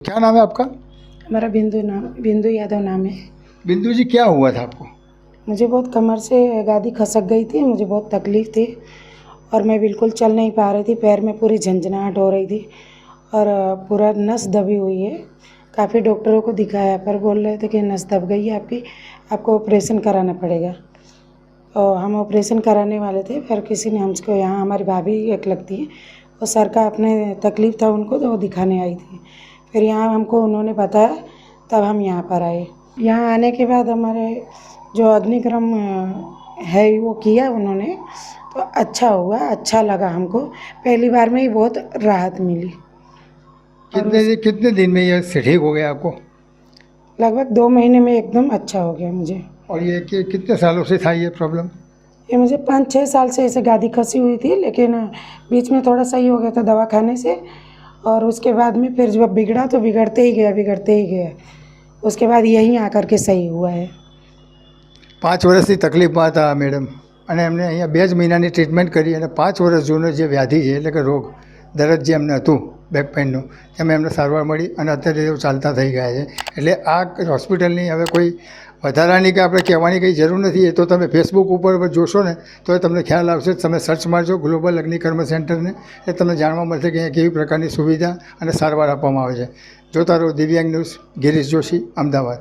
क्या नाम है आपका? हमारा बिंदु नाम बिंदु यादव नाम है। बिंदु जी क्या हुआ था आपको? मुझे बहुत कमर से गादी खसक गई थी मुझे बहुत तकलीफ़ थी और मैं बिल्कुल चल नहीं पा रही थी पैर में पूरी झंझनाहट हो रही थी और पूरा नस दबी हुई है। काफ़ी डॉक्टरों को दिखाया पर बोल रहे थे कि नस दब गई है आपकी आपको ऑपरेशन कराना पड़ेगा। और हम ऑपरेशन कराने वाले थे फिर किसी ने हमको यहाँ हमारी भाभी एक लगती है वो सर का अपने तकलीफ़ था उनको तो वो दिखाने आई थी। फिर यहाँ हमको उन्होंने बताया तब हम यहाँ पर आए। यहाँ आने के बाद हमारे जो अग्निक्रम है वो किया उन्होंने तो अच्छा हुआ अच्छा लगा हमको। पहली बार में ही बहुत राहत मिली। कितने कितने दिन में ये ठीक हो गया आपको? लगभग दो महीने में एकदम अच्छा हो गया मुझे। और ये कि, कितने सालों से था ये प्रॉब्लम ये मुझे पाँच छः साल से ऐसे गादी खसी हुई थी लेकिन बीच में थोड़ा सही हो गया था दवा खाने से। और उसके बाद में फिर जब बिगड़ा तो बिगड़ते ही गया बिगड़ते ही गया उसके बाद यहीं आकर के सही हुआ है પાંચ વર્ષથી તકલીફમાં હતા આ મેડમ અને એમને અહીંયા બે જ મહિનાની ટ્રીટમેન્ટ કરી અને પાંચ વર્ષ જૂનો જે વ્યાધિ છે એટલે કે રોગ દરદ જે એમને હતું બેક પેઇનનું તેમાં એમને સારવાર મળી અને અત્યારે તેઓ ચાલતા થઈ ગયા છે. એટલે આ હોસ્પિટલની હવે કોઈ વધારાની કે આપણે કહેવાની કંઈ જરૂર નથી, એ તો તમે ફેસબુક ઉપર જોશો ને, તો તમને ખ્યાલ આવશે. તમે સર્ચ મારજો ગ્લોબલ અગ્નિકર્મ સેન્ટરને એ તમને જાણવા મળશે કે અહીંયા કેવી પ્રકારની સુવિધા અને સારવાર આપવામાં આવે છે. જોતા રહો દિવ્યાંગ ન્યૂઝ, ગિરીશ જોશી, અમદાવાદ.